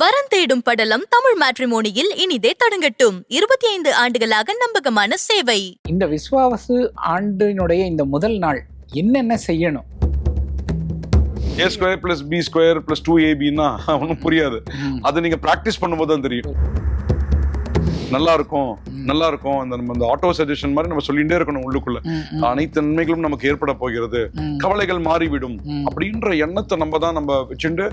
வரன் தேடும் படலம் தமிழ் மேட்ரிமோனியில் இனிதே தொடங்கட்டும். இருபத்தி ஐந்து ஆண்டுகளாக நம்பகமான சேவை. இந்த விஸ்வாவசு ஆண்டினுடைய இந்த முதல் நாள் என்னென்ன செய்யணும்? A square plus B square plus two ஏபின்னா ஒன்றும் புரியாது. அது நீங்க ப்ராக்டிஸ் பண்ணும்போது தான் தெரியும். நல்லா இருக்கும் நல்லா இருக்கும். அந்த நம்ம அந்த ஆட்டோ சஜஷன் மாதிரி நம்ம சொல்லிட்டே இருக்கணும் உள்ளுக்குள்ள. அனைத்து நன்மைகளும் நமக்கு ஏற்பட போகிறது. கவலைகள் மாறிவிடும். அப்படின்ற எண்ணத்தை நம்ம தான் நம்ம வச்சுட்டு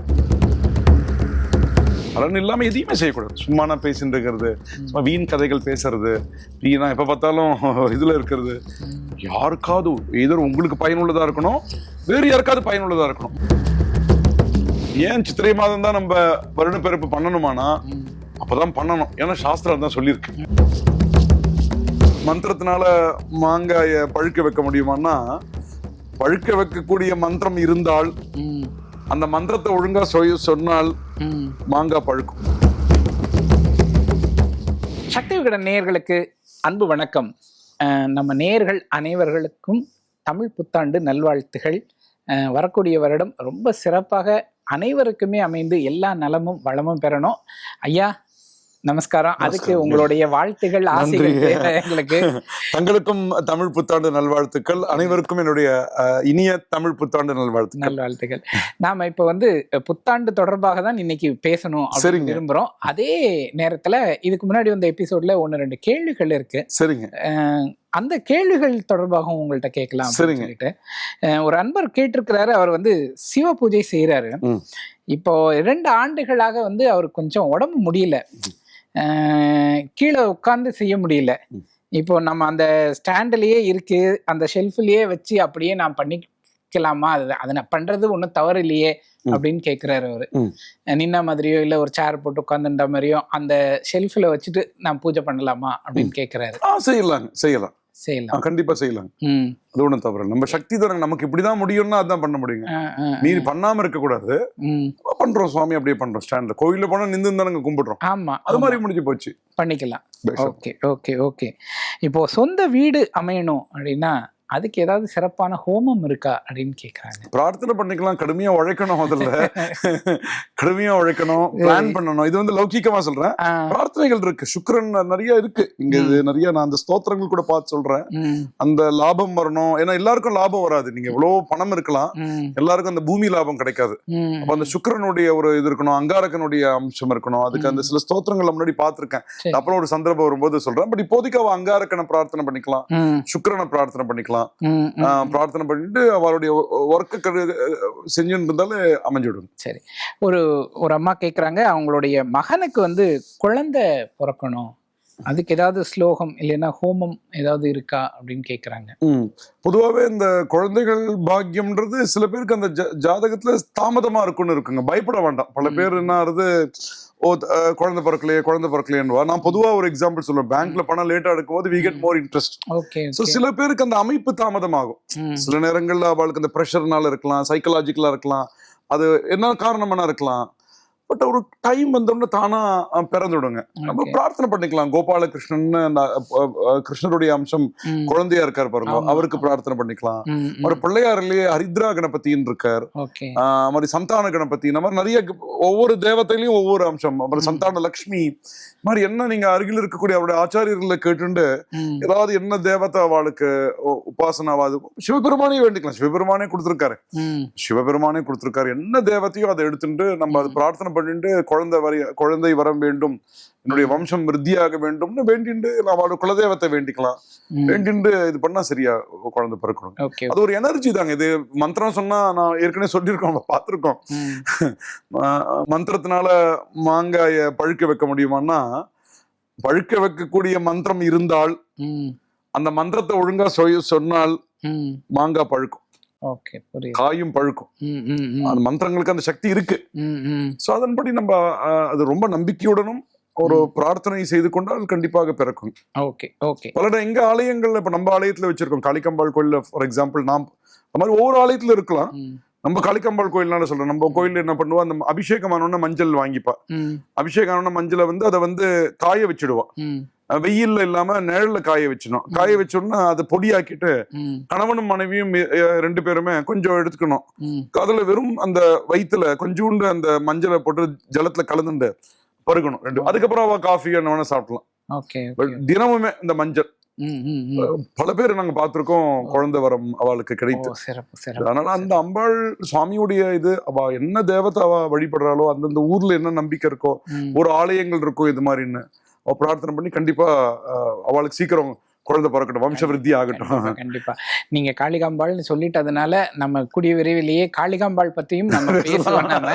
பலன் இல்லாம எதையுமே செய்யக்கூடாது சும்மா நான் பேசிட்டு இருக்கிறது சும்மா வீண் கதைகள் பேசுறது வீணா எப்ப பார்த்தாலும் இதுல இருக்கிறது யாருக்காவது எதிர் உங்களுக்கு பயனுள்ளதா இருக்கணும் வேறு யாருக்காவது பயனுள்ளதா இருக்கணும் ஏன் சித்திரை மாதம் தான் நம்ம வருட பிறப்பு பண்ணணுமானா. அப்பதான் பண்ணணும் ஏன்னா சாஸ்திரம் தான் சொல்லியிருக்கு மந்திரத்தினால மாங்காய பழுக்க வைக்க முடியுமான்னா பழுக்க வைக்கக்கூடிய மந்திரம் இருந்தால் அந்த மந்திரத்தை ஒழுங்கா சொ- சொன்னால். மாங்காய் பழுக்கும். சக்தி விகடன் நேயர்களுக்கு அன்பு வணக்கம். நம்ம நேயர்கள் அனைவர்களுக்கும் தமிழ் புத்தாண்டு நல்வாழ்த்துகள். வரக்கூடிய வருடம் ரொம்ப சிறப்பாக அனைவருக்குமே அமைந்து எல்லா நலமும் வளமும் பெறணும். ஐயா நமஸ்காரம். அதுக்கு. உங்களுடைய வாழ்த்துகள் ஆசைகள் எங்களுக்கு. தங்களுக்கும் தமிழ் புத்தாண்டு நல்வாழ்த்துக்கள். அனைவருக்கும் என்னுடைய இனிய தமிழ் புத்தாண்டு நல்வாழ்த்துக்கள். நல்வாழ்த்துக்கள். நாம இப்ப வந்து புத்தாண்டு தொடர்பாக தான் இன்னைக்கு பேசணும் அப்படின்னு. விரும்புறோம். அதே நேரத்துல இதுக்கு முன்னாடி வந்த எபிசோட்ல ஒன்னு ரெண்டு கேள்விகள் இருக்கு. சரிங்க. அந்த கேள்விகள் தொடர்பாகவும் உங்கள்கிட்ட கேட்கலாம். சொல்லிட்டு ஒரு அன்பர் கேட்டிருக்கிறாரு அவர் வந்து சிவ பூஜை செய்யறாரு ம். இப்போ இரண்டு ஆண்டுகளாக வந்து அவருக்கு கொஞ்சம் உடம்பு முடியல கீழே உட்கார்ந்து செய்ய முடியல. இப்போ நம்ம அந்த ஸ்டாண்ட்லயே இருக்கு அந்த ஷெல்ஃப்லயே வச்சு அப்படியே நான் பண்ணிக்கலாமா அது அதை நான் பண்றது ஒன்றும் தவறு இல்லையே. அப்படின்னு கேட்கிறாரு அவரு. நின்ன மாதிரியோ இல்ல ஒரு சேர் போட்டு உட்காந்துன்ற மாதிரியோ அந்த ஷெல்ஃப்ல வச்சுட்டு நான் பூஜை பண்ணலாமா அப்படின்னு கேட்கிறாரு செய்யலாங்க செய்யலாம். செய்யலாம். கண்டிப்பா செய்யலாம் அது ஒண்ணும் தவறு. நம்ம சக்தி தரங்க நமக்கு இப்படிதான் முடியும்னா அதான் பண்ண முடியுங்க. மீறி பண்ணாம இருக்க கூடாது பண்றோம் சுவாமி அப்படியே பண்றோம். ஸ்டாண்ட்ல கோயில்ல போனா நின்று தானங்க கும்பிடுறோம். ஆமா அது. மாதிரி முடிஞ்சு போச்சு. பண்ணிக்கலாம். Okay okay okay. இப்போ சொந்த வீடு அமையணும் அப்படின்னா அதுக்கு ஏதாவது சிறப்பான ஹோமம் இருக்கா அப்படின்னு கேக்குறாங்க. பிரார்த்தனை பண்ணிக்கலாம். கடுமையா உழைக்கணும் முதல்ல. கடுமையா உழைக்கணும். பிளான் பண்ணணும். இது வந்து லௌகிகமா சொல்றேன். ஆ, பிரார்த்தனைகள் இருக்கு. சுக்கிரன் நிறைய இருக்கு. இங்க இது நிறைய நான் அந்த ஸ்தோத்திரங்கள் கூட பார்த்து சொல்றேன். ம், அந்த லாபம் வரணும். ஏன்னா எல்லாருக்கும் லாபம் வராது. நீங்க எவ்வளவு பணம் இருக்கலாம். எல்லாருக்கும் அந்த பூமி லாபம் கிடைக்காது. அப்ப அந்த சுக்கிரனுடைய ஒரு இது இருக்கணும். அங்காரகனுடைய அம்சம் இருக்கணும். அதுக்கு அந்த சில ஸ்தோத்திரங்கள் முன்னாடி பார்த்திருக்கேன். அப்புறம் ஒரு சந்தர்ப்பம் வரும்போது சொல்றேன். பட் இப்போதைக்கு அவ அங்காரக்கனை பிரார்த்தனை பண்ணிக்கலாம். சுக்கிரனை பிரார்த்தனை பண்ணிக்கலாம். ம், ம். ஆஹ் பிரார்த்தனை பண்ணிட்டு அவருடைய ஒர்க்கு செஞ்சுட்டு இருந்தாலே அமைஞ்சிடும். சரி. ஒரு ஒரு அம்மா கேக்குறாங்க அவங்களுடைய மகனுக்கு வந்து குழந்தை பிறக்கணும். அதுக்கு ஏதாவது ஸ்லோகம் இல்லைன்னா ஹோமம் ஏதாவது இருக்கா அப்படின்னு கேக்குறாங்க. ம். பொதுவாவே இந்த குழந்தைகள் பாக்கியம்ன்றது சில பேருக்கு அந்த ஜாதகத்துல தாமதமா இருக்கும்னு இருக்குங்க. பயப்பட வேண்டாம். பல பேர் என்ன ஆகுது ஓ குழந்தை பிறக்கலையே குழந்தை பிறக்கலையேன்னுவா. நான் பொதுவா ஒரு எக்ஸாம்பிள் சொல்லுவேன். பேங்க்ல பணம் லேட்டா எடுக்கும்போது we get more interest okay so சில பேருக்கு அந்த அமைப்பு தாமதமாகும். சில நேரங்கள்ல அவளுக்கு அந்த ப்ரெஷர்னால இருக்கலாம் சைக்கலாஜிக்கலா இருக்கலாம். அது என்ன காரணம் என்ன இருக்கலாம். பட் ஒரு டைம் வந்தோம்னா தானா பிறந்துடுங்க. நம்ம பிரார்த்தனை பண்ணிக்கலாம். கோபாலகிருஷ்ணன் கிருஷ்ணருடைய அம்சம் குழந்தையா இருக்கார் பாருங்க. அவருக்கு பிரார்த்தனை பண்ணிக்கலாம். ஒரு பிள்ளையாரிலேயே ஹரித்ரா கணபதின்னு இருக்கார். மாதிரி சந்தான கணபதி. இந்த மாதிரி நிறைய ஒவ்வொரு தேவதையிலையும் ஒவ்வொரு அம்சம். அப்புறம் சந்தான லக்ஷ்மி. மாதிரி என்ன நீங்க அருகில் இருக்கக்கூடிய அவருடைய ஆச்சாரியர்களை கேட்டுண்டு ஏதாவது என்ன தேவதை அவளுக்கு உபாசனாவாது? சிவபெருமானே வேண்டிக்கலாம். சிவபெருமானே கொடுத்திருக்காரு. சிவபெருமானே கொடுத்திருக்காரு. என்ன தேவத்தையோ அதை எடுத்துட்டு நம்ம அது பிரார்த்தனை பண்ணிட்டு குழந்தை வரைய குழந்தை வர வேண்டும் என்னுடைய வம்சம் விருத்தியாக வேண்டும்னு வேண்டிண்டு அவளோட குலதெய்வத்தை வேண்டிக்கலாம். வேண்டிண்டு இது பண்ணா சரியா குழந்தை பிறக்கணும். அது ஒரு எனர்ஜி தாங்க. இது மந்திரம் சொன்னா நான் ஏற்கனவே சொல்லியிருக்கோம் நம்ம பார்த்திருக்கோம். மந்திரத்தினால மாங்காய பழுக்க வைக்க முடியுமான்னா பழுக்க வைக்கக்கூடிய மந்திரம் இருந்தால் அந்த மந்திரத்தை ஒழுங்கா சொன்னால் மாங்காய் பழுக்கும். காயும் பழுக்கும். அந்த மந்திரங்களுக்கு அந்த சக்தி இருக்கு. சோ அதன்படி நம்ம அது ரொம்ப நம்பிக்கையுடனும் ஒரு பிரார்த்தனை செய்து கொண்டால் கண்டிப்பாக பிறக்கும். Okay okay. பல இடம் எங்க ஆலயங்கள்ல இப்ப நம்ம ஆலயத்துல வச்சிருக்கோம். காளிக்கம்பாள் கோயில்ல ஃபார் எக்ஸாம்பிள் நாம் அந்த மாதிரி ஒவ்வொரு ஆலயத்துல இருக்கலாம். நம்ம காளிக்கம்பாள் கோயில்னால சொல்றேன். நம்ம கோயில் என்ன பண்ணுவோம் அந்த அபிஷேகம் ஆனோடனே மஞ்சள் வாங்கிப்பா. அபிஷேகம் ஆனோடனே மஞ்சளை வந்து அதை வந்து காய வச்சிடுவா. வெயில்ல இல்லாம நிழல்ல காய வச்சிடணும். காய வச்சோம்னா அதை பொடியாக்கிட்டு கணவனும் மனைவியும் ரெண்டு பேருமே கொஞ்சம் எடுத்துக்கணும். அதுல வெறும் அந்த வயித்துல கொஞ்சோண்டு அந்த மஞ்சளை போட்டு ஜலத்துல கலந்துண்டு பருகணும் ரெண்டு அதுக்கப்புறம் அவ காஃபி என்ன வேணா சாப்பிடலாம். தினமுமே இந்த மஞ்சள். பல பேர் நாங்க பார்த்திருக்கோம் குழந்தை வரம் அவளுக்கு கிடைத்து. அதனால அந்த அம்பாள் சுவாமியுடைய இது அவ என்ன தேவத்தை அவ வழிபடுறாளோ அந்தந்த ஊர்ல என்ன நம்பிக்கை இருக்கோ. ஒரு ஆலயங்கள் இருக்கும் இது மாதிரின்னு. பிரார்த்தனை பண்ணி கண்டிப்பா அவளுக்கு சீக்கிரம் குழந்தை பிறக்கட்டும். வம்ச விருத்தி ஆகட்டும். கண்டிப்பா, நீங்க காளிகாம்பாள்னு சொல்லிட்டதுனால நம்ம கூடிய விரைவிலேயே காளிகாம்பாள் பத்தியும் நம்ம பேசுவோம் நாம.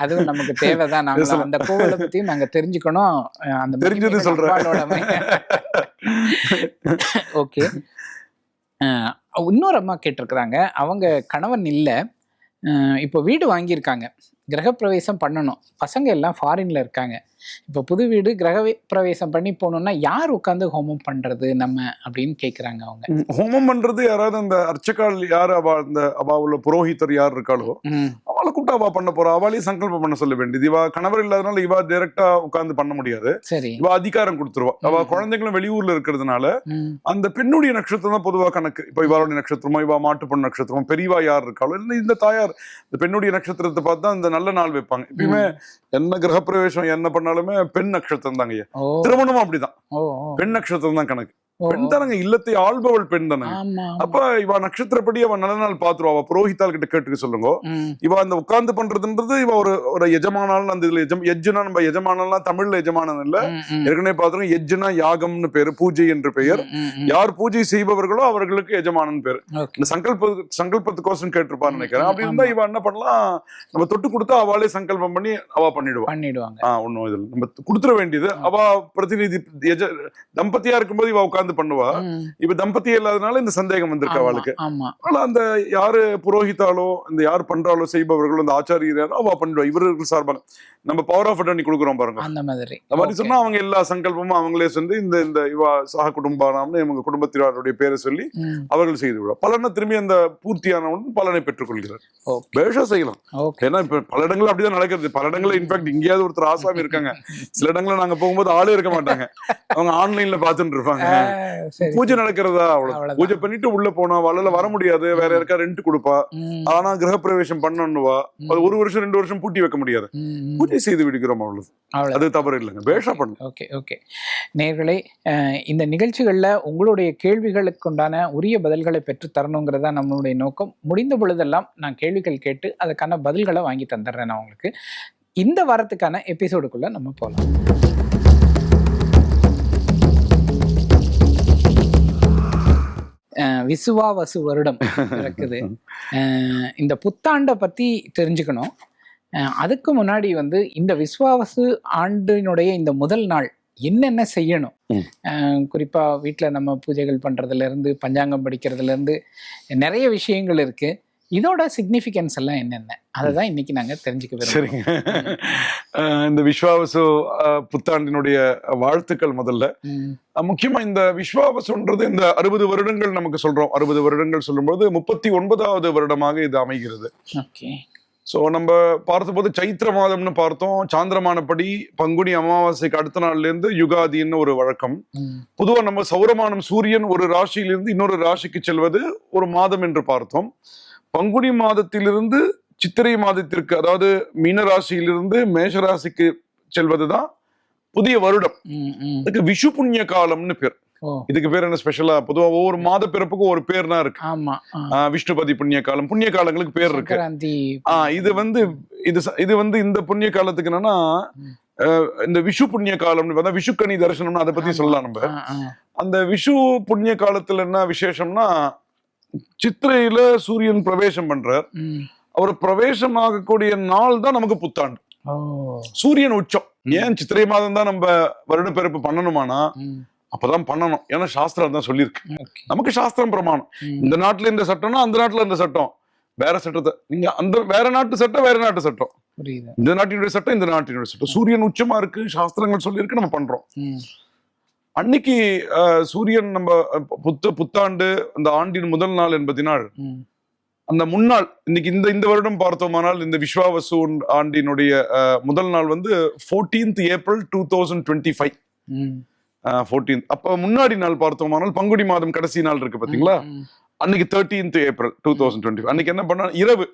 அதுவும் நமக்கு தேவைதான். பேசலாம். அந்த கோவிலை பத்தியும் நாங்க தெரிஞ்சுக்கணும். அந்த தெரிஞ்சது. அம்பாளோட ஓகே. இன்னொரு அம்மா கேட்டிருக்கிறாங்க. அவங்க கணவன் இல்லை. இப்போ வீடு வாங்கியிருக்காங்க. கிரகப்பிரவேசம் பண்ணணும். பசங்க எல்லாம் ஃபாரின்ல இருக்காங்க. இப்போ புது வீடு கிரக பிரவேசம் பண்ணி போகணும்னா யார் உட்காந்து ஹோமம் பண்றது நம்ம அப்படின்னு கேக்குறாங்க அவங்க. ஹோமம் பண்றது யாராவது அந்த அர்ச்சகால் யார் அவ அந்த அவ உள்ள புரோஹிதர் யார் இருக்காளோ அவளை கூப்பிட்டு அவ பண்ண போறா அவளையும் சங்கல்பம் பண்ண சொல்ல வேண்டியது. இவ கணவர் இல்லாதனால இவ டைரக்டா உட்கார்ந்து பண்ண முடியாது. சரி. இவ அதிகாரம் கொடுத்துருவா. அவ. குழந்தைங்களும் வெளியூர்ல இருக்கிறதுனால அந்த பெண்ணுடைய நட்சத்திரம் தான் பொதுவா கணக்கு. இப்ப இவளுடைய நட்சத்திரமோ இவ மாட்டுப்பொண்ணு நட்சத்திரமோ பெரியவா யார் இருக்காளோ இல்லை இந்த தாயார் இந்த பெண்ணுடைய நட்சத்திரத்தை பார்த்து தான் இந்த நல்ல நாள் வைப்பாங்க. எப்பயுமே என்ன கிரகப்பிரவேசம் என்ன பண்ணாலுமே பெண் நட்சத்திரம் தாங்க ஐயா ஓ. திருமணமும் அப்படிதான். பெண் நட்சத்திரம் தான் கணக்கு. பெண் தானங்க இல்லத்தை ஆள்பவள் பெண் தானங்க. அப்ப இவ நட்சத்திரப்படி அவ நல்ல நாள் பாத்துருவா. அவ புரோஹிதால் கிட்ட கேட்டுக்க சொல்லுங்க. இவ அந்த உட்கார்ந்து பண்றதுன்றது இவ ஒரு ஒரு எஜமானால் அந்த இதுல எஜம் எஜ்ஜுனா நம்ம எஜமானல்லாம் தமிழ்ல எஜமானன் இல்ல. ஏற்கனவே பாத்துருக்கோம் எஜ்ஜுனா யாகம்னு பேரு பூஜை என்று பெயர். யார் பூஜை செய்பவர்களோ அவர்களுக்கு எஜமானன் பேரு. இந்த சங்கல்ப சங்கல்பத்துக்கோசம் கேட்டிருப்பான்னு நினைக்கிறேன். அப்படி இருந்தா. இவ என்ன பண்ணலாம்? நம்ம தொட்டு கொடுத்தா அவளே சங்கல்பம் பண்ணி அவ பண்ணிடுவா. பண்ணிடுவாங்க. ஆஹ் ஒண்ணும் இதுல நம்ம கொடுத்துட வேண்டியது. அவ பிரதிநிதி தம்பதியா இருக்கும்போது இவ உட்கார்ந்து பண்ணுவா. ம், இப்ப தம்பதியா இல்லாதனால இந்த சந்தேகம் வந்திருக்கு அவளுக்கு. ஆனா அந்த யாரு புரோஹிதாலோ இந்த யார் பண்றாலோ செய்பவர்களோ அந்த ஆச்சாரியர் யாரோ அவ பண்ணிடுவா இவர்கள் சார்பாக நம்ம பவர் ஆஃப் அட்டர்னி கொடுக்குறோம் பாருங்க. அந்த மாதிரி. அந்த மாதிரி. சொன்னா அவங்க எல்லா சங்கல்பமும் அவங்களே சொல்லி இந்த இந்த இவா சக குடும்பானாம்னு இவங்க குடும்பத்தினருடைய பேரை சொல்லி அவர்கள் செய்து விடுவா பலனை திரும்பி அந்த பூர்த்தியானவன் பலனை பெற்றுக் கொள்கிறார் Okay. பேஷா செய்யலாம். ஏன்னா இப்ப பல இடங்கள்ல அப்படிதான் நடக்கிறது. பல இடங்கள்ல இன்ஃபேக்ட் எங்கேயாவது ஒருத்தர் ஆசாமி இருக்காங்க. சில இடங்கள்ல நாங்க போகும்போது ஆளே இருக்க மாட்டாங்க. அவங்க ஆன்லைன்ல பாத்துட்டு இருப்பாங்க. பூஜை நடக்கிறதா? அவ்வளவு. பூஜை பண்ணிட்டு உள்ள போனா வளல வர முடியாது. வேற யாருக்கா ரெண்ட் கொடுப்பா. ஆனா கிரகப்பிரவேசம் பண்ணணுவா அது ஒரு வருஷம் ரெண்டு வருஷம் பூட்டி வைக்க முடியாது. பூஜை செய்து விடுகிறோம் அவ்வளவு அவ்வளவு அது தவறு இல்லைங்க. பேஷா பண்ணு. ஓகே ஓகே நேர்களே இந்த நிகழ்ச்சிகளில் உங்களுடைய கேள்விகளுக்கு உண்டான உரிய பதில்களை பெற்று தரணுங்கிறதா நம்மளுடைய நோக்கம். முடிந்த பொழுதெல்லாம் நான் கேள்விகள் கேட்டு அதுக்கான பதில்களை வாங்கி தந்துடுறேன் நான் உங்களுக்கு. இந்த வாரத்துக்கான எபிசோடுக்குள்ள நம்ம போகலாம். விசுவாவசு வருடம் இருக்குது இந்த புத்தாண்டை பத்தி தெரிஞ்சுக்கணும். அதுக்கு முன்னாடி வந்து இந்த விஸ்வாவசு ஆண்டினுடைய இந்த முதல் நாள் என்னென்ன செய்யணும்? ம். அஹ் குறிப்பா வீட்ல நம்ம பூஜைகள் பண்றதுல இருந்து பஞ்சாங்கம் படிக்கிறதுல இருந்து நிறைய விஷயங்கள் இருக்கு. இதோட சிக்னிஃபிகன்ஸ் எல்லாம் என்னென்ன? அதை தான் இன்னைக்கு நாங்க தெரிஞ்சுக்க சரிங்க. இந்த விஸ்வாவசு புத்தாண்டினுடைய வாழ்த்துக்கள் முதல்ல. ம், அஹ், முக்கியமா இந்த விஸ்வாவசுன்றது இந்த அறுபது வருடங்கள் நமக்கு சொல்றோம். அறுபது வருடங்கள் சொல்லும்போது முப்பத்தி ஒன்பதாவது வருடமாக இது அமைகிறது. ஓகே. சோ நம்ம பார்த்தபோது சைத்திர மாதம்னு பார்த்தோம். சாந்திரமானப்படி பங்குனி அமாவாசைக்கு அடுத்த நாள்ல இருந்து யுகாதின்னு ஒரு வழக்கம். ம், பொதுவா நம்ம சௌரமானம் சூரியன் ஒரு ராசியிலிருந்து இன்னொரு ராசிக்கு செல்வது ஒரு மாதம் என்று பார்த்தோம். பங்குனி மாதத்திலிருந்து சித்திரை மாதத்திற்கு அதாவது மீன ராசியிலிருந்து மேஷ ராசிக்கு செல்வதுதான் புதிய வருடம். அதுக்கு விஷு புண்ணிய காலம்னு பேர். இதுக்கு பேர் என்ன ஸ்பெஷலா பொதுவா ஒவ்வொரு மாத பிறப்புக்கும் ஒரு பேர் தான் இருக்கு. ஆமா விஷ்ணுபதி புண்ணிய காலம். புண்ணிய காலங்களுக்கு பேர் இருக்கு. ஆஹ் இது வந்து இது இது வந்து இந்த புண்ணிய காலத்துக்கு என்னன்னா இந்த விஷு புண்ணிய காலம்னு விஷுக்கனி தரிசனம்னு அதை பத்தி. சொல்லலாம் நம்ம. அந்த விஷு புண்ணிய காலத்துல என்ன விசேஷம்னா சித்திரையில சூரியன் பிரவேசம் பண்றார். அவர் பிரவேசம் ஆகக்கூடிய நாள் தான் நமக்கு புத்தாண்டு. சூரியன் உச்சம். ஏன் சித்திரை மாதம் தான் நம்ம வருடப்பிறப்பு பண்ணணுமானா? அப்பதான் பண்ணணும். ஏன்னா சாஸ்திரம் தான் சொல்லியிருக்கு. நமக்கு சாஸ்திரம் பிரமாணம். இந்த நாட்டுல இந்த சட்டம்னா அந்த நாட்டுல இந்த சட்டம். வேற சட்டத்தை. நீங்க அந்த வேற நாட்டு சட்டம் வேற நாட்டு சட்டம். இந்த நாட்டினுடைய சட்டம் இந்த நாட்டினுடைய சட்டம். சூரியன் உச்சமா இருக்கு சாஸ்திரங்கள் சொல்லியிருக்கு நம்ம பண்றோம். அன்னைக்கு சூரியன் நம்ம புத்த புத்தாண்டு அந்த ஆண்டின் முதல் நாள் என்பதினால் ம். அந்த முன்னாள் இன்னைக்கு இந்த இந்த வருடம் பார்த்தோமானால் இந்த விஸ்வாவசு ஆண்டினுடைய முதல் நாள் வந்து 14th April two thousand twenty five ம். ஃபோர்டீன் அப்ப முன்னாடி நாள் பார்த்தோமானால் பங்குனி மாதம் கடைசி நாள் இருக்கு பாத்தீங்களா? ம், அன்னைக்கு thirteenth April two thousand twenty அன்னைக்கு என்ன பண்ணா இரவு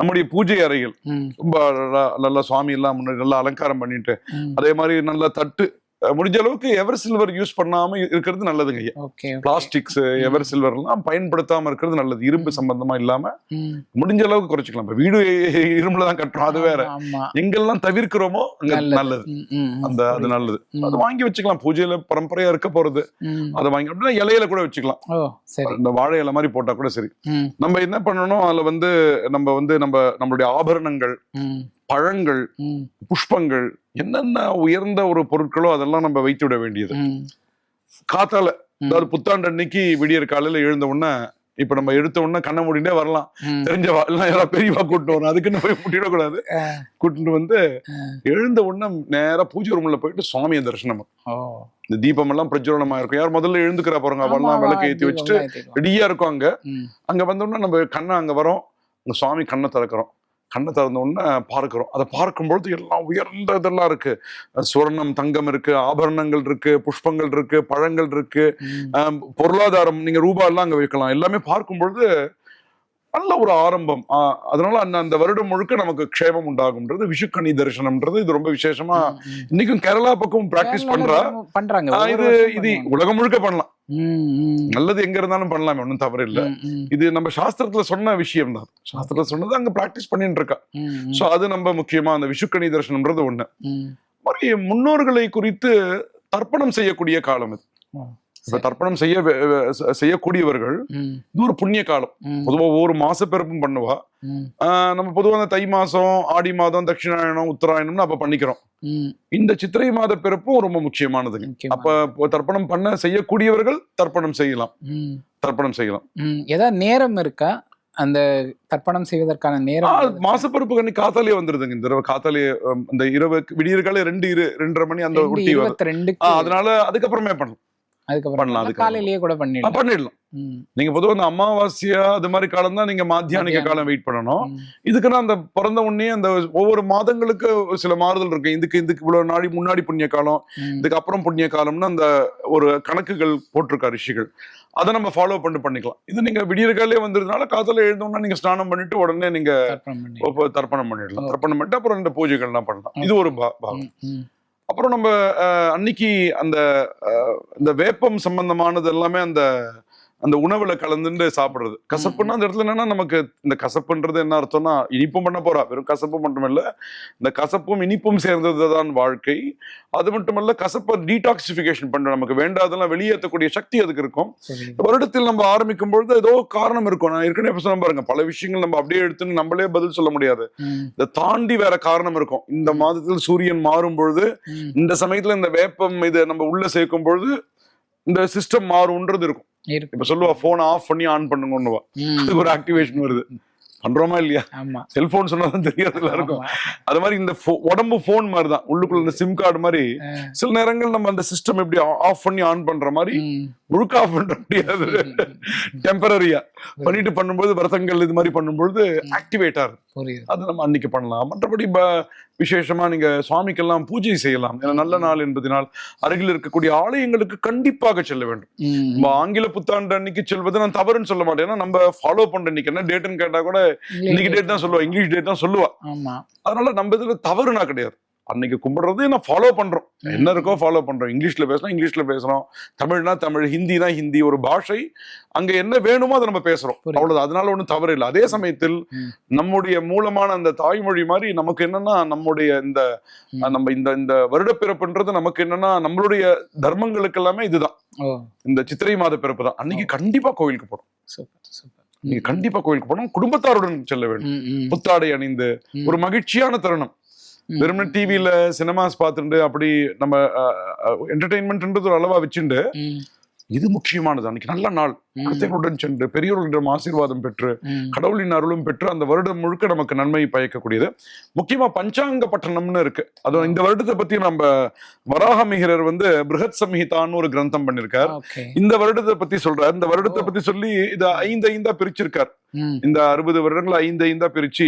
நம்முடைய பூஜை அறைகள் ரொம்ப நல்லா- சுவாமி எல்லாம் முன்னாடி நல்லா அலங்காரம் பண்ணிட்டு. அதே மாதிரி நல்ல தட்டு முடிஞ்ச அளவுக்கு எவர் சில்வர் யூஸ் பண்ணாம இருக்கிறது நல்லதுங்க ஐயா. பிளாஸ்டிக்ஸ் எவர் சில்வர் எல்லாம் பயன்படுத்தாம இருக்கிறது நல்லது. இரும்பு சம்பந்தமா இல்லாம. முடிஞ்ச அளவுக்கு குறைச்சிக்கலாம். இப்ப வீடு இரும்புல தான் கட்டுறோம். அது வேற. எங்கெல்லாம் தவிர்க்கிறோமோ அங்க நல்லது. அந்த அது நல்லது. அது வாங்கி வச்சுக்கலாம். பூஜையில பரம்பரையா இருக்க போறது. அதை வாங்கி அப்படின்னா இலையில கூட வச்சுக்கலாம். இந்த வாழை இலை மாதிரி போட்டா கூட சரி. நம்ம என்ன பண்ணணும்? அதுல வந்து நம்ம வந்து நம்ம நம்மளுடைய ஆபரணங்கள் பழங்கள் புஷ்பங்கள் என்னென்ன உயர்ந்த ஒரு பொருட்களோ அதெல்லாம் நம்ம வைத்து விட வேண்டியது. காத்தால. அதாவது புத்தாண்டு அன்னைக்கு விடியற் காலையில எழுந்த உடனே இப்ப நம்ம எடுத்த உடனே கண்ணை மூடிட்டே வரலாம் ம். தெரிஞ்சவா எல்லாம் யாராவது பெரியவா கூட்டு வரும் அதுக்குன்னு போய் முட்டிடக்கூடாது ஆ. கூட்டிட்டு வந்து. எழுந்த உடனே நேரா பூஜை ரூம்ல போயிட்டு சுவாமியை தரிசனம் இந்த தீபம் எல்லாம் பிரஜ்வலனமா இருக்கும் யார் முதல்ல எழுந்துக்கிறா பாருங்க ஆமா, அவெல்லாம் விளக்கு ஏத்தி வச்சுட்டு. ரெடியா இருக்கும் அங்க அங்க வந்தோடனே நம்ம கண்ணை அங்க வரோம் அங்க சுவாமி கண்ணை திறக்கிறோம் கண்ணை திறந்த உடனே பார்க்கிறோம். அதை பார்க்கும்பொழுது எல்லாம் உயர்ந்த இதெல்லாம் இருக்கு. சுவர்ணம் தங்கம் இருக்கு ஆபரணங்கள் இருக்கு புஷ்பங்கள் இருக்கு பழங்கள் இருக்கு. ம். ஆம், பொருளாதாரம் நீங்க ரூபா எல்லாம் அங்க வைக்கலாம். எல்லாமே பார்க்கும் பொழுது நல்ல ஒரு ஆரம்பம். அதனால அந்த அந்த வருடம் முழுக்க நமக்கு க்ஷேமம் உண்டாகும்ன்றது விஷுக்கணி தரிசனம்ன்றது இது ரொம்ப விசேஷமா. இன்னைக்கும் கேரளா பக்கம் பிராக்டிஸ் பண்றா. பண்றாங்க. இது இது. உலகம் முழுக்க பண்ணலாம். நல்லது எங்க இருந்தாலும் பண்ணலாம் ஒன்றும் தவறு இல்ல. இது நம்ம சாஸ்திரத்துல சொன்ன விஷயம் தான் சாஸ்திரத்துல சொன்னது அங்க பிராக்டிஸ் பண்ணிட்டு இருக்கா. சோ அது நம்ம முக்கியமா அந்த விஷுக்கணி தரிசனம்ன்றது ஒண்ணு. மாதிரி முன்னோர்களை குறித்து தர்ப்பணம் செய்யக்கூடிய காலம் இது. இப்ப தர்ப்பணம் செய்ய செய்யக்கூடியவர்கள் இது ஒரு புண்ணிய காலம். பொதுவா ஒவ்வொரு மாச பிறப்பும் பண்ணுவா. நம்ம பொதுவா அந்த தை மாசம் ஆடி மாதம் தட்சிணாயனம் உத்தராயணம்னு அப்ப பண்ணிக்கிறோம். இந்த சித்திரை மாத பிறப்பும் ரொம்ப முக்கியமானதுங்க முக்கியமா. அப்ப தர்ப்பணம் பண்ண செய்யக்கூடியவர்கள் தர்ப்பணம் செய்யலாம். தர்ப்பணம் செய்யலாம். ஏதாவது நேரம் இருக்கா? அந்த தர்ப்பணம் செய்வதற்கான நேரம்? மாசப்பிறப்பு கண்ணி காத்தாலே வந்துருதுங்க. இந்த காத்தாலே இந்த இரவு விடியற்காலே ரெண்டு இரு ரெண்டரை மணி அந்த ரெண்டு ஒட்டி அதனால அதுக்கப்புறமே பண்ணலாம். அதுக்கப்புறம் பண்ணலாம். காலையிலேயே கூட பண்ணிடலாம். பண்ணிடலாம். நீங்க பொதுவா இந்த அமாவாசையா அது மாதிரி காலம் தான் நீங்க மாத்தியானிக மத்தியானம். காலம் வெயிட் பண்ணணும். இதுக்குன்னா அந்த பிறந்த உடனே அந்த ஒவ்வொரு மாதங்களுக்கு சில மாறுதல் இருக்கு. இதுக்கு இதுக்கு இவ்வளவு நாடி முன்னாடி புண்ணிய காலம். இதுக்கு அப்புறம் புண்ணிய காலம்னு அந்த ஒரு கணக்குகள் போட்டிருக்கா ரிஷிகள். அதை நம்ம ஃபாலோ பண்ணி பண்ணிக்கலாம். இது நீங்க விடியற்காலே வந்ததுனால காத்தால எழுந்தோம்னா நீங்க ஸ்நானம் பண்ணிட்டு உடனே நீங்க தர்ப்பணம் பண்ணிடலாம். தர்ப்பணம் பண்ணிட்டு அப்புறம் இந்த பூஜைகள்லாம் பண்ணலாம். இது ஒரு பாகம் அப்புறம் நம்ம அன்னைக்கு அந்த இந்த வேப்பம் சம்பந்தமானது எல்லாமே அந்த அந்த உணவுல கலந்துட்டு சாப்பிடுறது. கசப்புன்னா அந்த இடத்துல என்னன்னா நமக்கு இந்த கசப்புன்றது என்ன அர்த்தம்னா இனிப்பும் பண்ண போறா. வெறும் கசப்பு மட்டும் இல்ல இந்த கசப்பும் இனிப்பும் சேர்ந்ததுதான் வாழ்க்கை. அது மட்டும் இல்ல கசப்பை டீடாக்சிபிகேஷன் பண்ற நமக்கு வேண்டாதெல்லாம் வெளியேற்றக்கூடிய சக்தி அதுக்கு இருக்கும். வருடத்தில் நம்ம ஆரம்பிக்கும் பொழுது ஏதோ காரணம் இருக்கும். நான் ஏற்கனவே சொன்ன பாருங்க பல விஷயங்கள் நம்ம அப்படியே எடுத்துன்னு நம்மளே பதில் சொல்ல முடியாது. இதை தாண்டி வேற காரணம் இருக்கும். இந்த மாதத்தில் சூரியன் மாறும் பொழுது. இந்த சமயத்துல இந்த வேப்பம் இதை நம்ம உள்ள சேர்க்கும் பொழுது இந்த சிஸ்டம் மாறும்ன்றது இருக்கும். இருக்கு இப்ப சொல்லுவா போன் ஆஃப் பண்ணி ஆன் பண்ணுங்கன்னுவா. அதுக்கு ஒரு ஆக்டிவேஷன் வருது. பண்றோமா இல்லையா? ஆமா. செல்போன் சொன்னாதான் தெரியறதுல இருக்கும். அது மாதிரி இந்த உடம்பு போன் மாதிரி தான் உள்ளுக்குள்ள இந்த சிம் கார்டு மாதிரி. சில நேரங்கள் நம்ம அந்த சிஸ்டம் எப்படி ஆஃப் பண்ணி ஆன் பண்ற மாதிரி முழுக்க ஆஃப் பண்ண முடியாது. டெம்பரரியா பண்ணிட்டு பண்ணும்போது விரதங்கள் இது மாதிரி பண்ணும்பொழுது ஆக்டிவேட் ஆகுது அது நம்ம அன்னைக்கு பண்ணலாம். மற்றபடி விசேஷமா நீங்க சுவாமிக்கெல்லாம் பூஜை செய்யலாம். ஏன்னா நல்ல நாள் என்பதனால் அருகில் இருக்கக்கூடிய ஆலயங்களுக்கு கண்டிப்பாக செல்ல வேண்டும். நம்ம ஆங்கில புத்தாண்டு அன்னைக்கு செல்வது நான் தவறுன்னு சொல்ல மாட்டேன். ஏன்னா நம்ம ஃபாலோ பண்ற இன்னைக்கு என்ன டேட்னு கேட்டா கூட இன்னைக்கு டேட் தான் சொல்லுவா இங்கிலீஷ் டேட் தான் சொல்லுவா. அதனால நம்ம இதுல தவறுனா கிடையாது. அன்னைக்கு கும்பிடுறது நான் ஃபாலோ பண்றோம். என்ன இருக்கோ ஃபாலோ பண்றோம். இங்கிலீஷ்ல பேசணும் இங்கிலீஷ்ல பேசுறோம். தமிழ்னா தமிழ் ஹிந்தினா ஹிந்தி ஒரு பாஷை. அங்க என்ன வேணுமோ அதை நம்ம பேசுறோம். அவ்வளவு அதனால ஒண்ணும் தவறு இல்லை. அதே சமயத்தில். நம்முடைய மூலமான அந்த தாய்மொழி மாதிரி நமக்கு என்னன்னா நம்முடைய இந்த. நம்ம இந்த இந்த வருடப்பிறப்புன்றது நமக்கு என்னன்னா நம்மளுடைய தர்மங்களுக்கு எல்லாமே இதுதான். இந்த சித்திரை மாத பிறப்பு தான். அன்னைக்கு கண்டிப்பா சூப்பர் சூப்பர். நீங்க கண்டிப்பா கோவிலுக்கு போகணும். குடும்பத்தாருடன் செல்ல வேண்டும். புத்தாடை அணிந்து. ஒரு மகிழ்ச்சியான தருணம். வெறுமனே டிவியில சினிமாஸ் பார்த்துட்டு அப்படி நம்ம என்டர்டைன்மெண்ட்ன்றது ஒரு அளவா வச்சுண்டு. இது முக்கியமானது. அன்னைக்கு நல்ல நாள். குழந்தைகளுடன் சென்று பெரியோர்களிடம் ஆசீர்வாதம் பெற்று. கடவுளின் அருளும் பெற்று அந்த வருடம் முழுக்க நமக்கு நன்மை பயக்கக்கூடியது. முக்கியமா பஞ்சாங்க பட்டணம்னு இருக்கு. அது இந்த வருடத்தை பத்தி நம்ம வராகமிகிரர் வந்து பிருகத் சம்ஹிதான்னு ஒரு கிரந்தம் பண்ணிருக்கார். இந்த வருடத்தை பத்தி சொல்றார். இந்த வருடத்தை பத்தி சொல்லி இத ஐந்து ஐந்தா பிரிச்சிருக்கார். இந்த அறுபது வருடங்கள் ஐந்து ஐந்தா பிரிச்சு.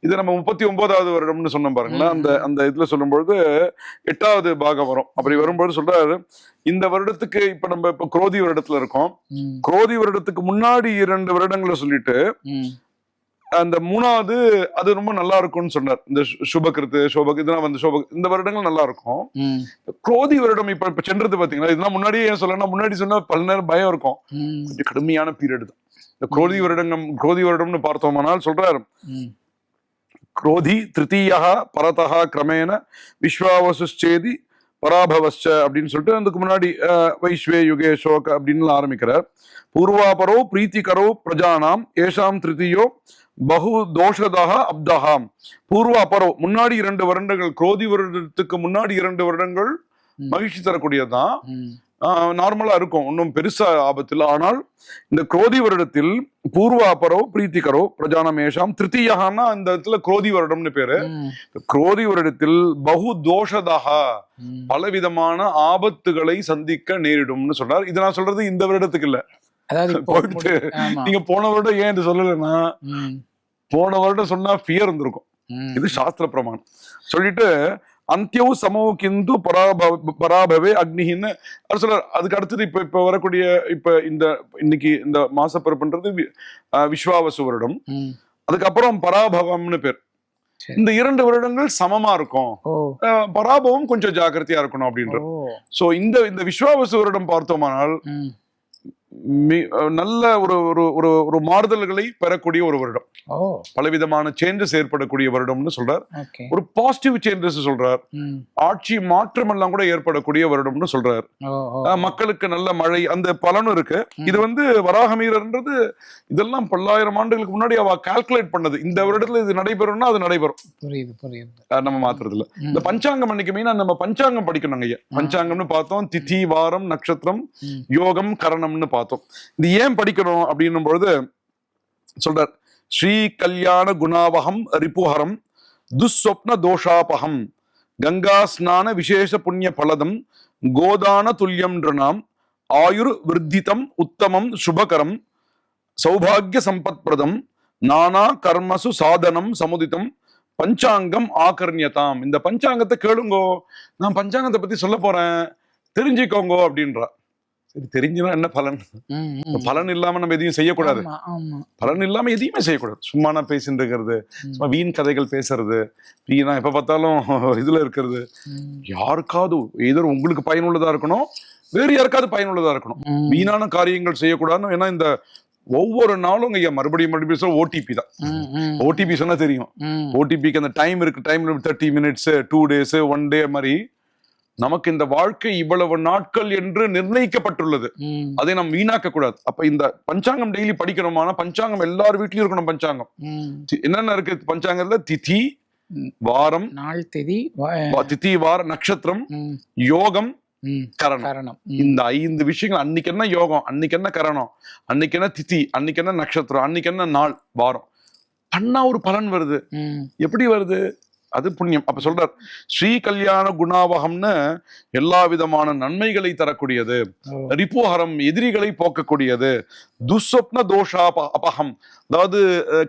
இது நம்ம முப்பத்தி ஒன்பதாவது வருடம்னு சொன்னோம் பாருங்களேன். அந்த அந்த இதுல சொல்லும்பொழுது எட்டாவது பாகம் வரும். அப்படி வரும்பொழுது சொல்றாரு இந்த வருடத்துக்கு இப்ப நம்ம இப்ப குரோதி வருடத்துல இருக்கோம். குரோதி வருடத்துக்கு முன்னாடி இரண்டு வருடங்களை சொல்லிட்டு அந்த மூணாவது அது ரொம்ப நல்லா இருக்கும்னு சொன்னார். இந்த சுபகிருத்து சோபக் இதெல்லாம் வந்து சோபக் இந்த வருடங்கள் நல்லா இருக்கும். குரோதி வருடம் இப்ப இப்ப சென்றது பாத்தீங்கன்னா இதெல்லாம் முன்னாடியே ஏன் முன்னாடி சொன்னா பல நேரம் பயம் இருக்கும். கொஞ்சம் கடுமையான பீரியட் தான் இந்த குரோதி வருடங்கம் குரோதி வருடம்னு பார்த்தோமானால் சொல்றாரு. குரோதி திருத்தீயா பரதா கிரமேண விஸ்வாவசுச்சேதி பராபவஸ்ச அப்படின்னு சொல்லிட்டு அதுக்கு முன்னாடி வைஸ்வே யுகே சோக அப்படின்னு ஆரம்பிக்கிறார். பூர்வாபரோ பிரீத்திகரோ பிரஜானாம் ஏஷாம் திருத்தியோ பகு தோஷதாக அப்தகாம் பூர்வ அபரோ முன்னாடி இரண்டு வருடங்கள் குரோதி வருடத்துக்கு முன்னாடி இரண்டு வருடங்கள். மகிழ்ச்சி தரக்கூடியதுதான். ம். நார்மலா இருக்கும் ஒன்றும் பெருசா ஆபத்து இல்லை ஆனால் இந்த குரோதி வருடத்தில் பூர்வாபரோ பிரீத்திகரோ பிரஜானமேஷாம் திருத்தீயகான்னா இந்த இடத்துல குரோதி வருடம்னு பேரு குரோதி வருடத்தில் பகு தோஷதாக. பலவிதமான ஆபத்துகளை சந்திக்க நேரிடும்னு சொல்றார் இது நான் சொல்றது இந்த வருடத்துக்கு இல்ல போயிட்டு. நீங்க போன வருடம் ஏன் இது சொல்லலைன்னா. போன வருடம் சொன்னா ஃபியர் இருந்திருக்கும். இது சாஸ்திர பிரமாணம் சொல்லிட்டு அந்தியோ சமோ கிந்து பராப பராபவே அக்னின்னு அவர் சொல்றார் அதுக்கு அடுத்தது இப்ப இப்ப வரக்கூடிய இப்ப இந்த இன்னைக்கு இந்த மாசப்பிறப்புன்றது அஹ் விஸ்வாவசு வருடம். அதுக்கப்புறம் பராபவம்னு பேர். இந்த இரண்டு வருடங்கள் சமமா இருக்கும். பராபவம் கொஞ்சம் ஜாக்கிரதையா இருக்கணும் அப்படின்ற சோ இந்த இந்த விஸ்வாவசு வருடம் பார்த்தோமானால் நல்ல ஒரு ஒரு ஒரு ஒரு மாறுதல்களை பெறக்கூடிய ஒரு வருடம். பலவிதமான சேஞ்சஸ் ஏற்படக்கூடிய வருடம்னு சொல்றார். ஒரு பாசிட்டிவ் சேஞ்சஸ் சொல்றார். ஆட்சி மாற்றம் எல்லாம் கூட ஏற்படக்கூடிய வருடம்னு சொல்றாரு. மக்களுக்கு நல்ல மழை அந்த பலனும் இருக்கு. இது வந்து வராகமீரன்றது இதெல்லாம் பல்லாயிரம் ஆண்டுகளுக்கு முன்னாடி அவ கால்குலேட் பண்ணது. இந்த வருடத்துல இது நடைபெறும்னா அது நடைபெறும். புரியுது புரியுது. அஹ் நம்ம மாத்துறது இல்ல. இந்த பஞ்சாங்கம் அன்னைக்கு மெயினா நம்ம பஞ்சாங்கம் படிக்கணும் ஐயா. பஞ்சாங்கம்னு பார்த்தோம் திதி வாரம் நட்சத்திரம். யோகம் கரணம்னு பார்த்தோம். இது ஏன் படிக்கணும் அப்படின்னும் பொழுது சொல்றார் ஸ்ரீ கல்யாண குணாவகம் ரிப்புஹரம் துஸ்வப்ன தோஷாபகம் கங்கா ஸ்நான விசேஷ புண்ணிய பலதம் கோதான துல்லியம் நாம் ஆயுர் விருத்திதம் உத்தமம் சுபகரம் சௌபாகிய சம்பத்பிரதம் நானா கர்மசு சாதனம் சமுதிதம் பஞ்சாங்கம் ஆகர்ணியதாம். இந்த பஞ்சாங்கத்தை கேளுங்கோ நான் பஞ்சாங்கத்தை பத்தி சொல்ல போறேன் தெரிஞ்சுக்கோங்க அப்படின்றா சரி தெரிஞ்சுனா என்ன பலன். பலன் இல்லாம நம்ம எதையும் செய்யக்கூடாது பலன் இல்லாம எதையுமே செய்யக்கூடாது சும்மா நான் பேசிட்டு இருக்கிறது. சும்மா வீண் கதைகள் பேசுறது வீணா எப்ப பார்த்தாலும் இதுல இருக்கிறது. யாருக்காவது எதிர் உங்களுக்கு பயனுள்ளதா இருக்கணும் வேறு யாருக்காவது பயனுள்ளதா இருக்கணும். வீணான காரியங்கள் செய்யக்கூடாதுன்னு ஏன்னா இந்த ஒவ்வொரு நாளும் ஐயா மறுபடியும் மறுபடியும் சொல்ல ஓடிபி தான். ஓடிபி சொன்னா தெரியும். ஓடிபிக்கு அந்த டைம் இருக்கு time thirty minutes two days one day மாதிரி நமக்கு இந்த வாழ்க்கை இவ்வளவு நாட்கள் என்று நிர்ணயிக்கப்பட்டுள்ளது. அதை நாம் வீணாக்க கூடாது அப்ப இந்த பஞ்சாங்கம் டெய்லி படிக்கணுமானா பஞ்சாங்கம் எல்லார் வீட்லயும் இருக்கணும் பஞ்சாங்கம் என்னென்ன இருக்கு பஞ்சாங்கத்துல திதி. வாரம் நாள் தேதி திதி வார நட்சத்திரம். யோகம். கரணம். இந்த ஐந்து விஷயங்கள் அன்னைக்கு என்ன யோகம் அன்னைக்கு என்ன கரணம் அன்னைக்கு என்ன திதி அன்னைக்கு என்ன நட்சத்திரம் அன்னைக்கு என்ன நாள் வாரம் பண்ணா ஒரு பலன் வருது. எப்படி வருது அது புண்ணியம் அப்ப சொல்றார் ஸ்ரீ கல்யாண குணாவகம்னு எல்லா விதமான நன்மைகளை தரக்கூடியது ஓ. ரிப்புஹரம் எதிரிகளை போக்கக்கூடியது துஸ்வப்ன தோஷா அப- அபகம் அதாவது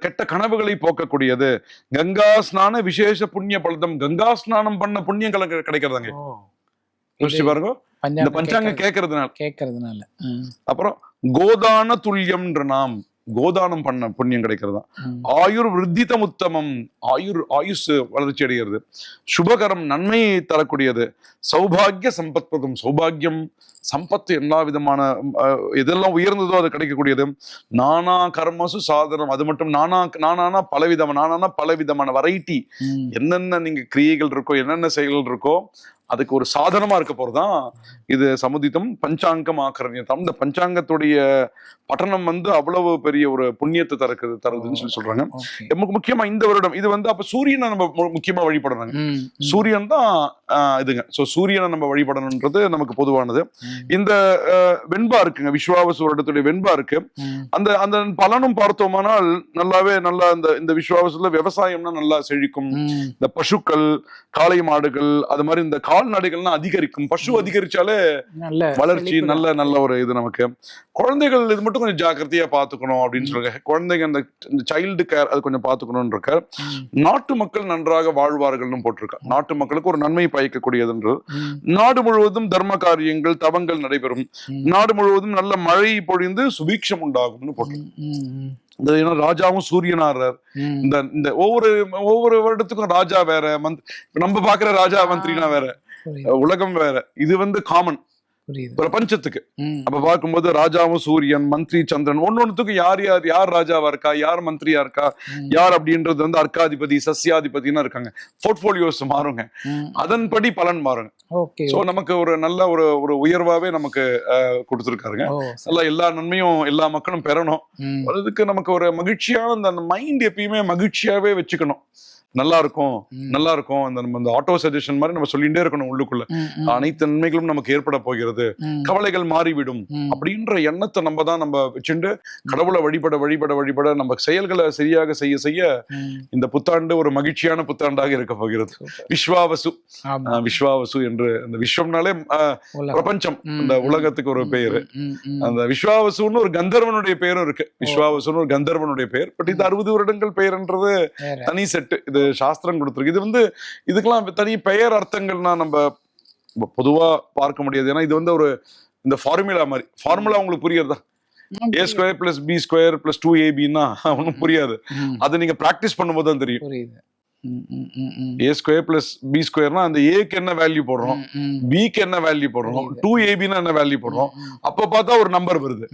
கெட்ட கனவுகளை போக்கக்கூடியது கங்கா ஸ்நான விசேஷ புண்ணிய பலதம் கங்கா ஸ்நானம் பண்ண புண்ணியம் கல- கிடைக்கிறதாங்க. யோசிச்சு பாருங்க இந்த பஞ்சாங்கம் கேட்கறதுனால கேட்கறதுனால. அப்புறம் கோதான துல்யம்ன்ற நாம் கோதானம் பண்ண புண்ணியம் கிடைக்கிறதா? ம். ஆயுர் விருத்திதம் உத்தமம் ஆயுர் ஆயுஸ் வளர்ச்சி அடைகிறது. சுபகரம் நன்மையை தரக்கூடியது. சௌபாகிய சம்பத்பதம் சௌபாகியம் சம்பத்து எல்லா விதமான எதெல்லாம் உயர்ந்ததோ அது கிடைக்கக்கூடியது. நானா கர்மசு சாதனம் அது மட்டும் நானா நானானா பலவிதமான நானானா பலவிதமான வெரைட்டி ம். என்னென்ன நீங்க கிரியைகள் இருக்கோ என்னென்ன செயல்கள் இருக்கோ அதுக்கு ஒரு சாதனமா இருக்க போறதுதான் இது சமுதிதம் பஞ்சாங்கம் ஆக்கரணியத்தம் இந்த பஞ்சாங்கத்துடைய பட்டணம் வந்து அவ்வளவு பெரிய ஒரு புண்ணியத்தை தரக்குது தருதுன்னு சொல்லி சொல்றாங்க. முக்கியமா இந்த வருடம் இது வந்து அப்ப சூரியனை நம்ம முக்கியமா வழிபடுறாங்க சூரியன் தான் இதுங்க. சோ சூரியனை நம்ம வழிபடணுன்றது நமக்கு பொதுவானது. இந்த வெண்பா இருக்குங்க. விஸ்வாவசு வருடத்துடைய வெண்பா இருக்கு. அந்த அந்த பலனும் பார்த்தோமானால் நல்லாவே நல்லா இந்த இந்த விஸ்வாவசுல விவசாயம்னா நல்லா செழிக்கும். இந்த பசுக்கள் காளை மாடுகள் அது மாதிரி இந்த கால்நடைகள்லாம் அதிகரிக்கும். பசு அதிகரிச்சாலே வளர்ச்சி நல்ல நல்ல ஒரு இது நமக்கு. குழந்தைகள் இது மட்டும் கொஞ்சம் ஜாக்கிரதையா பாத்துக்கணும் அப்படின்னு சொல்லுங்க குழந்தைங்க அந்த சைல்டு கேர் அது கொஞ்சம் பாத்துக்கணும்னு இருக்க ம், நாட்டு மக்கள் நன்றாக வாழ்வார்கள்னு போட்டிருக்கா. நாட்டு மக்களுக்கு ஒரு நன்மை பயக்கக்கூடியதுன்றது நாடு முழுவதும் தர்ம காரியங்கள் தவங்கள் நடைபெறும். நாடு முழுவதும் நல்ல மழை பொழிந்து சுபீட்சம் உண்டாகும்னு போட்டு ம், ம், ம், இந்த ஏன்னா ராஜாவும் சூரியனாரர் ம். இந்த இந்த ஒவ்வொரு ஒவ்வொரு வருடத்துக்கும் ராஜா வேற மந்த் நம்ம பாக்குற ராஜா மந்திரினா வேற. உலகம் வேற. இது வந்து காமன் பிரபஞ்சத்துக்கு. அப்ப பார்க்கும்போது ராஜாவும் சூரியன் மந்திரி சந்திரன் ஒன்னொன்னுத்துக்கு யார் யார் யார் ராஜாவா இருக்கா யார் மந்திரியா இருக்கா யார் அப்படின்றது வந்து அர்க்காதிபதி சஸ்யாதிபதினா இருக்காங்க. போர்ட்போலியோஸ் மாறுங்க. அதன்படி பலன் மாறுங்க. சோ நமக்கு ஒரு நல்ல ஒரு ஒரு உயர்வாவே நமக்கு கொடுத்திருக்காருங்க. நல்லா எல்லா நன்மையும் எல்லா மக்களும் பெறணும். அதுக்கு நமக்கு ஒரு மகிழ்ச்சியான அந்த மைண்ட் எப்பயுமே மகிழ்ச்சியாவே வச்சுக்கணும். நல்லா இருக்கும். நல்லா இருக்கும் அந்த நம்ம அந்த ஆட்டோ சஜஷன் மாதிரி நம்ம சொல்லிட்டே இருக்கணும் உள்ளுக்குள்ள. அனைத்து நன்மைகளும் நமக்கு ஏற்பட போகிறது. கவலைகள் மாறிவிடும். அப்படின்ற எண்ணத்தை நம்ம தான் நம்ம வச்சுட்டு கடவுளை வழிபட வழிபட வழிபட நம்ம செயல்களை சரியாக செய்ய செய்ய இந்த புத்தாண்டு ஒரு மகிழ்ச்சியான புத்தாண்டாக இருக்க போகிறது. விஸ்வாவசு. விஸ்வாவசு என்று அந்த விஸ்வம்னாலே. பிரபஞ்சம். இந்த உலகத்துக்கு ஒரு பெயரு. அந்த விஸ்வாவசுன்னு ஒரு கந்தர்வனுடைய பெயரும் இருக்கு. விஸ்வாவசுன்னு ஒரு கந்தர்வனுடைய பெயர் பட் இது அறுபது வருடங்கள் பெயர்ன்றது. தனி செட்டு. இது சாஸ்திரம் கொடுத்துருக்கு. இது வந்து இதுக்கெல்லாம் தனி பெயர் அர்த்தங்கள்னா நம்ம பொ- பொதுவா பார்க்க முடியாது. ஏன்னா இது வந்து ஒரு இந்த ஃபார்முலா மாதிரி. ஃபார்முலா உங்களுக்கு புரியுறதா? A square plus B square plus two ஏபின்னா ஒன்றும் புரியாது. அதை நீங்க பிராக்டிஸ் பண்ணும்போது தான் தெரியும். ஏ ஸ்கொயர் பிளஸ் பி ஸ்கொயர்னா அந்த ஏக்கு என்ன வேல்யூ போடுறோம்? பிக்கு என்ன வேல்யூ போடுறோம். டூ ஏபின்னா என்ன வேல்யூ போடுறோம்? அப்ப பார்த்தா ஒரு நம்பர் வருது.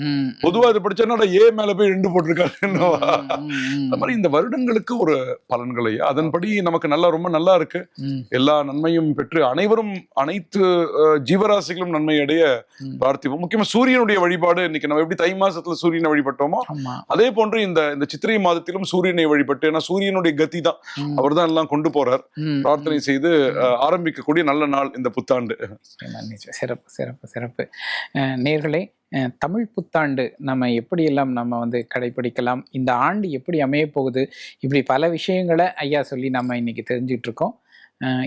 பொதுவா இது படிச்சா ஏ மேல போய் ரெண்டு போட்டிருக்காரு அந்த மாதிரி இந்த வருடங்களுக்கு ஒரு பலன்களை அதன்படி நமக்கு நல்லா ரொம்ப நல்லா இருக்கு. எல்லா நன்மையும் பெற்று அனைவரும் அனைத்து ஜீவராசிகளும் நன்மை அடைய. பிரார்த்திப்போம் முக்கியமா சூரியனுடைய வழிபாடு இன்னைக்கு நம்ம எப்படி தை மாசத்துல சூரியனை வழிபட்டோமோ அதே போன்று இந்த இந்த சித்திரை மாதத்திலும் சூரியனை வழிபட்டு ஏன்னா சூரியனுடைய கதி தான் அவர் தான் எல்லாம் கொண்டு போறார். பிரார்த்தனை செய்து ஆரம்பிக்கக்கூடிய நல்ல நாள் இந்த புத்தாண்டு. சிறப்பு சிறப்பு சிறப்பு. நேர்களே தமிழ் புத்தாண்டு நம்ம எப்படியெல்லாம் நம்ம வந்து கடைபிடிக்கலாம் இந்த ஆண்டு எப்படி அமைய போகுது இப்படி பல விஷயங்களை ஐயா சொல்லி நம்ம இன்னைக்கு தெரிஞ்சுட்டு இருக்கோம்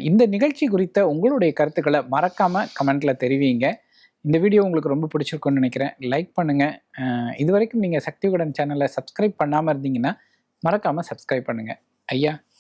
இந்த நிகழ்ச்சி குறித்த உங்களுடைய கருத்துக்களை மறக்காம கமெண்ட்ல தெரிவிங்க. இந்த வீடியோ உங்களுக்கு ரொம்ப பிடிச்சிருக்கும்னு நினைக்கிறேன். லைக் பண்ணுங்க. அஹ், இது வரைக்கும் நீங்க சக்திவுடன் சேனலை சப்ஸ்கிரைப் பண்ணாம இருந்தீங்கன்னா மறக்காம சப்ஸ்கிரைப் பண்ணுங்க. ஐயா